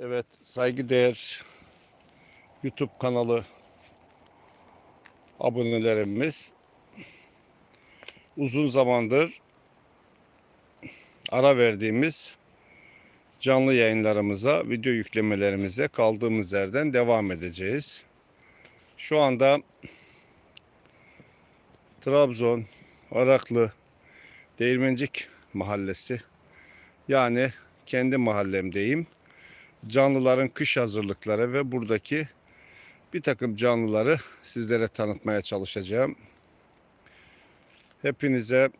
Evet, saygıdeğer YouTube kanalı abonelerimiz uzun zamandır ara verdiğimiz canlı yayınlarımıza, video yüklemelerimize kaldığımız yerden devam edeceğiz. Şu anda Trabzon, Araklı, Değirmencik mahallesi yani kendi mahallemdeyim canlıların kış hazırlıkları ve buradaki bir takım canlıları sizlere tanıtmaya çalışacağım. Hepinize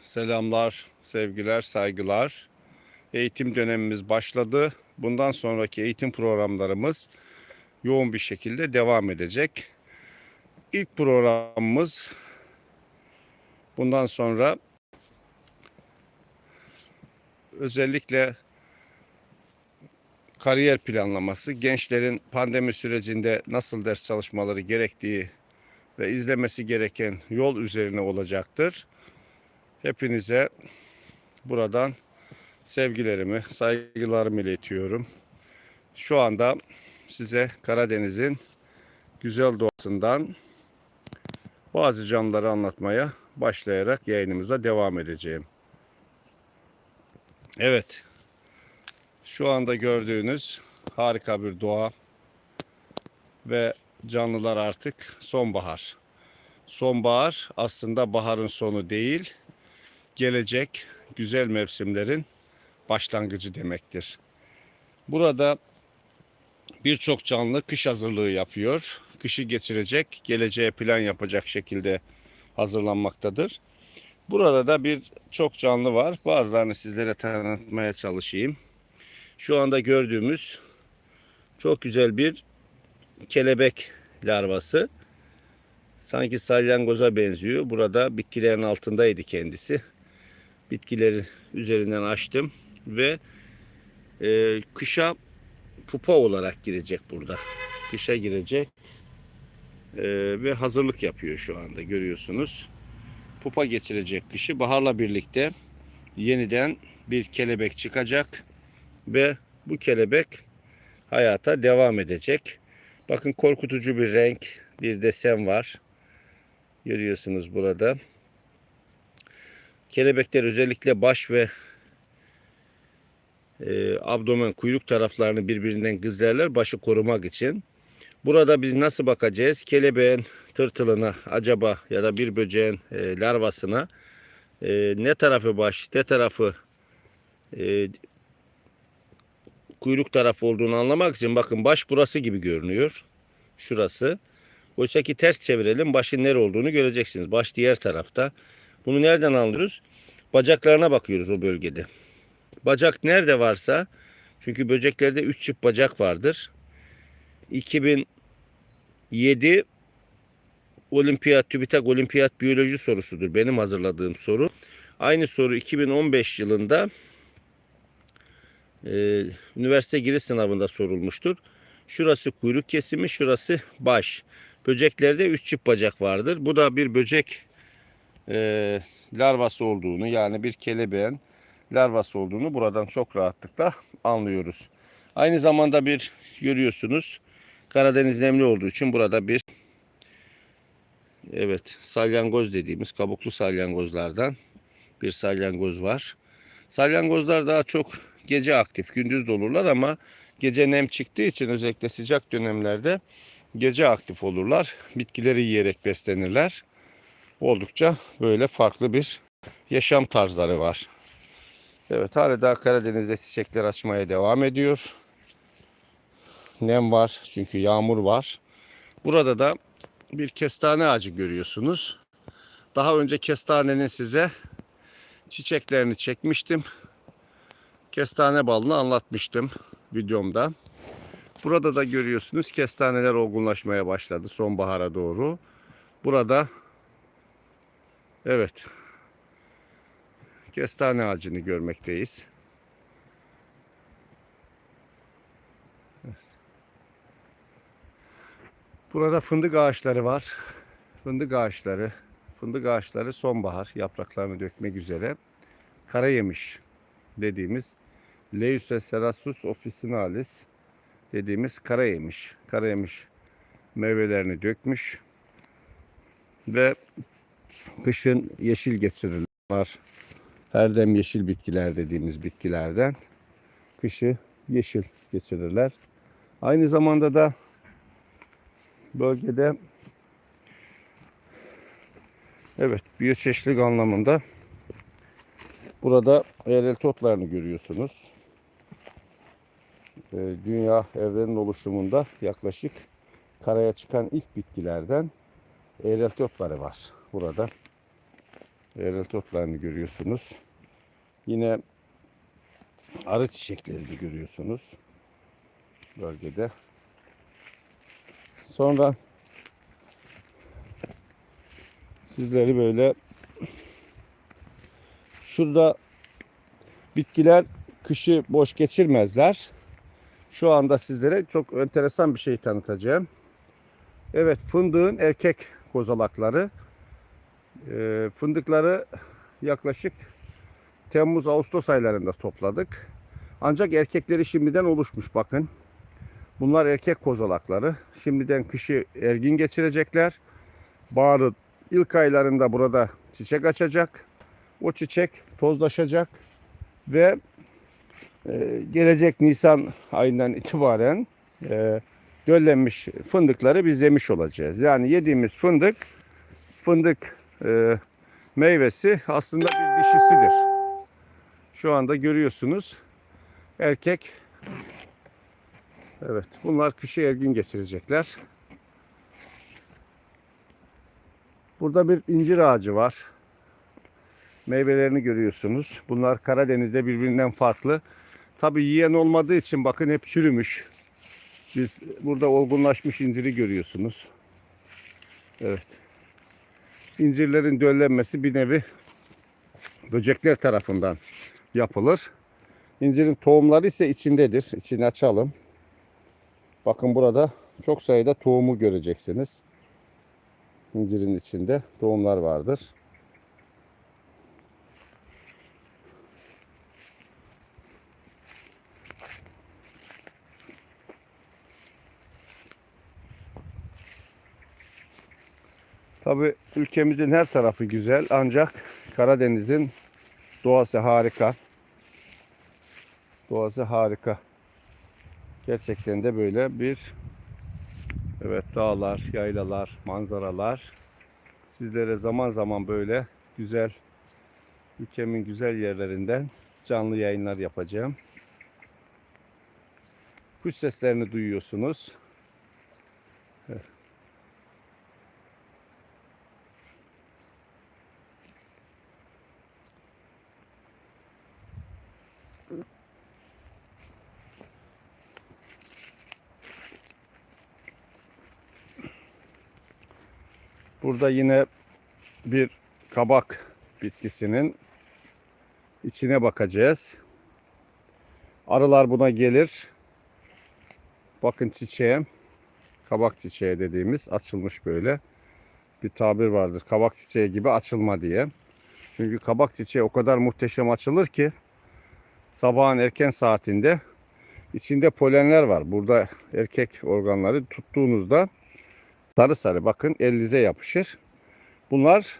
selamlar, sevgiler, saygılar. Eğitim dönemimiz başladı. Bundan sonraki eğitim programlarımız yoğun bir şekilde devam edecek. İlk programımız bundan sonra özellikle kariyer planlaması, gençlerin pandemi sürecinde nasıl ders çalışmaları gerektiği ve izlemesi gereken yol üzerine olacaktır. Hepinize buradan sevgilerimi, saygılarımı iletiyorum. Şu anda size Karadeniz'in güzel doğasından bazı canlıları anlatmaya başlayarak yayınımıza devam edeceğim. Evet, şu anda gördüğünüz harika bir doğa ve canlılar artık sonbahar. Sonbahar aslında baharın sonu değil, gelecek güzel mevsimlerin başlangıcı demektir. Burada birçok canlı kış hazırlığı yapıyor. Kışı geçirecek, geleceğe plan yapacak şekilde hazırlanmaktadır. Burada da bir çok canlı var. Bazılarını sizlere tanıtmaya çalışayım. Şu anda gördüğümüz çok güzel bir kelebek larvası. Sanki salyangoza benziyor. Burada bitkilerin altındaydı kendisi. Bitkileri üzerinden açtım ve e, kışa pupa olarak girecek burada. Kışa girecek e, ve hazırlık yapıyor şu anda görüyorsunuz. Pupa geçirecek kışı. Baharla birlikte yeniden bir kelebek çıkacak ve bu kelebek hayata devam edecek. Bakın korkutucu bir renk, bir desen var. Görüyorsunuz burada. Kelebekler özellikle baş ve e, abdomen, kuyruk taraflarını birbirinden gizlerler başı korumak için. Burada biz nasıl bakacağız? Kelebeğin tırtılına acaba ya da bir böceğin e, larvasına e, ne tarafı baş, ne tarafı e, kuyruk tarafı olduğunu anlamak için bakın baş burası gibi görünüyor. Şurası. Oysa ki ters çevirelim başın nere olduğunu göreceksiniz. Baş diğer tarafta. Bunu nereden anlıyoruz? Bacaklarına bakıyoruz o bölgede. Bacak nerede varsa çünkü böceklerde 3 çift bacak vardır. 2007 Olimpiyat, TÜBİTAK Olimpiyat Biyoloji sorusudur. Benim hazırladığım soru. Aynı soru 2015 yılında e, üniversite giriş sınavında sorulmuştur. Şurası kuyruk kesimi, şurası baş. Böceklerde üç çift bacak vardır. Bu da bir böcek e, larvası olduğunu yani bir kelebeğin larvası olduğunu buradan çok rahatlıkla anlıyoruz. Aynı zamanda bir görüyorsunuz Karadeniz nemli olduğu için burada bir evet salyangoz dediğimiz kabuklu salyangozlardan bir salyangoz var. Salyangozlar daha çok gece aktif, gündüz de olurlar ama gece nem çıktığı için özellikle sıcak dönemlerde gece aktif olurlar. Bitkileri yiyerek beslenirler. Oldukça böyle farklı bir yaşam tarzları var. Evet hala daha Karadeniz'de çiçekler açmaya devam ediyor. Nem var çünkü yağmur var. Burada da bir kestane ağacı görüyorsunuz. Daha önce kestanenin size çiçeklerini çekmiştim. Kestane balını anlatmıştım videomda. Burada da görüyorsunuz kestaneler olgunlaşmaya başladı sonbahara doğru. Burada evet kestane ağacını görmekteyiz. Burada fındık ağaçları var. Fındık ağaçları, fındık ağaçları sonbahar yapraklarını dökmek üzere. Kara yemiş dediğimiz Leucus cerassus officinalis dediğimiz kara yemiş. Kara yemiş meyvelerini dökmüş ve kışın yeşil geçirirler. Herdem yeşil bitkiler dediğimiz bitkilerden kışı yeşil geçirirler. Aynı zamanda da bölgede evet biyoçeşitlilik anlamında burada eğrelti otlarını görüyorsunuz. Ee, Dünya evrenin oluşumunda yaklaşık karaya çıkan ilk bitkilerden eğrelti otları var burada. Eğrelti otlarını görüyorsunuz. Yine arı çiçekleri de görüyorsunuz bölgede. Sonra sizleri böyle şurada bitkiler kışı boş geçirmezler. Şu anda sizlere çok enteresan bir şey tanıtacağım. Evet fındığın erkek kozalakları. Ee, fındıkları yaklaşık Temmuz-Ağustos aylarında topladık. Ancak erkekleri şimdiden oluşmuş bakın. Bunlar erkek kozalakları. Şimdiden kışı ergin geçirecekler. Baharı ilk aylarında burada çiçek açacak. O çiçek tozlaşacak ve e, gelecek Nisan ayından itibaren e, döllenmiş fındıkları biz yemiş olacağız. Yani yediğimiz fındık fındık e, meyvesi aslında bir dişisidir. Şu anda görüyorsunuz erkek Evet bunlar kışı ergin geçirecekler. Burada bir incir ağacı var. Meyvelerini görüyorsunuz. Bunlar Karadeniz'de birbirinden farklı. Tabi yiyen olmadığı için bakın hep çürümüş. Biz burada olgunlaşmış inciri görüyorsunuz. Evet. İncirlerin döllenmesi bir nevi böcekler tarafından yapılır. İncirin tohumları ise içindedir. İçini açalım. Bakın burada çok sayıda tohumu göreceksiniz. İncirin içinde tohumlar vardır. Tabi ülkemizin her tarafı güzel ancak Karadeniz'in doğası harika. Doğası harika. Gerçekten de böyle bir evet dağlar, yaylalar, manzaralar sizlere zaman zaman böyle güzel ülkemin güzel yerlerinden canlı yayınlar yapacağım. Kuş seslerini duyuyorsunuz. Evet. Burada yine bir kabak bitkisinin içine bakacağız. Arılar buna gelir. Bakın çiçeğe, kabak çiçeği dediğimiz açılmış böyle. Bir tabir vardır. Kabak çiçeği gibi açılma diye. Çünkü kabak çiçeği o kadar muhteşem açılır ki sabahın erken saatinde içinde polenler var. Burada erkek organları tuttuğunuzda sarı sarı bakın elinize yapışır. Bunlar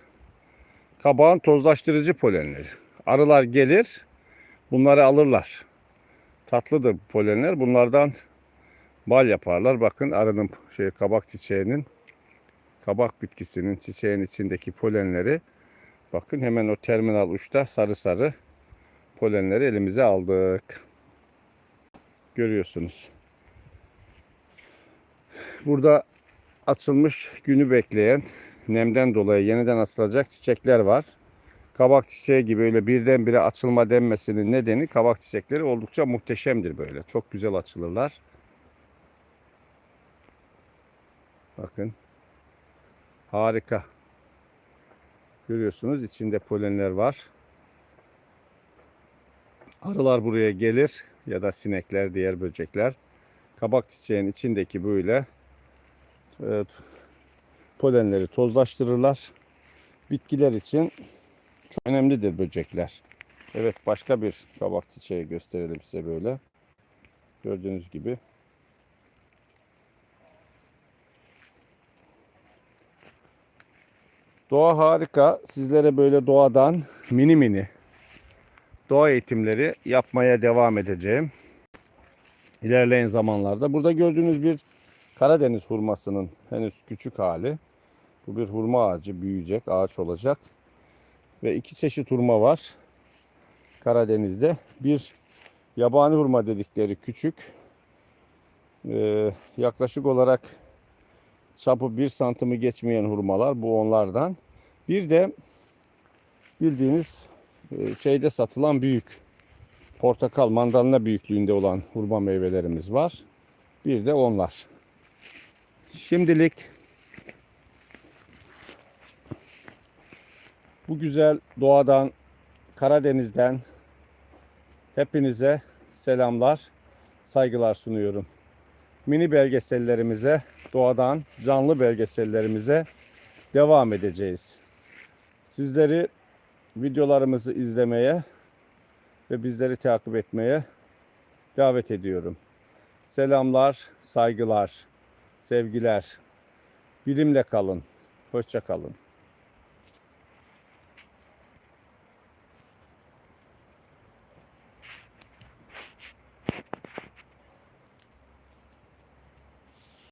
kabağın tozlaştırıcı polenleri. Arılar gelir bunları alırlar. Tatlıdır polenler. Bunlardan bal yaparlar. Bakın arının şey kabak çiçeğinin kabak bitkisinin çiçeğin içindeki polenleri bakın hemen o terminal uçta sarı sarı polenleri elimize aldık. Görüyorsunuz. Burada açılmış günü bekleyen nemden dolayı yeniden açılacak çiçekler var. Kabak çiçeği gibi öyle birdenbire açılma denmesinin nedeni kabak çiçekleri oldukça muhteşemdir böyle. Çok güzel açılırlar. Bakın. Harika. Görüyorsunuz içinde polenler var. Arılar buraya gelir ya da sinekler, diğer böcekler. Kabak çiçeğin içindeki böyle Evet. Polenleri tozlaştırırlar. Bitkiler için çok önemlidir böcekler. Evet başka bir kabak çiçeği gösterelim size böyle. Gördüğünüz gibi. Doğa harika. Sizlere böyle doğadan mini mini doğa eğitimleri yapmaya devam edeceğim. İlerleyen zamanlarda. Burada gördüğünüz bir Karadeniz hurmasının henüz küçük hali. Bu bir hurma ağacı büyüyecek, ağaç olacak. Ve iki çeşit hurma var. Karadeniz'de. Bir yabani hurma dedikleri küçük. Ee, yaklaşık olarak çapı bir santimi geçmeyen hurmalar. Bu onlardan. Bir de bildiğiniz e, şeyde satılan büyük portakal mandalina büyüklüğünde olan hurma meyvelerimiz var. Bir de onlar. Şimdilik bu güzel doğadan Karadeniz'den hepinize selamlar, saygılar sunuyorum. Mini belgesellerimize, doğadan canlı belgesellerimize devam edeceğiz. Sizleri videolarımızı izlemeye ve bizleri takip etmeye davet ediyorum. Selamlar, saygılar, sevgiler. Bilimle kalın. Hoşça kalın.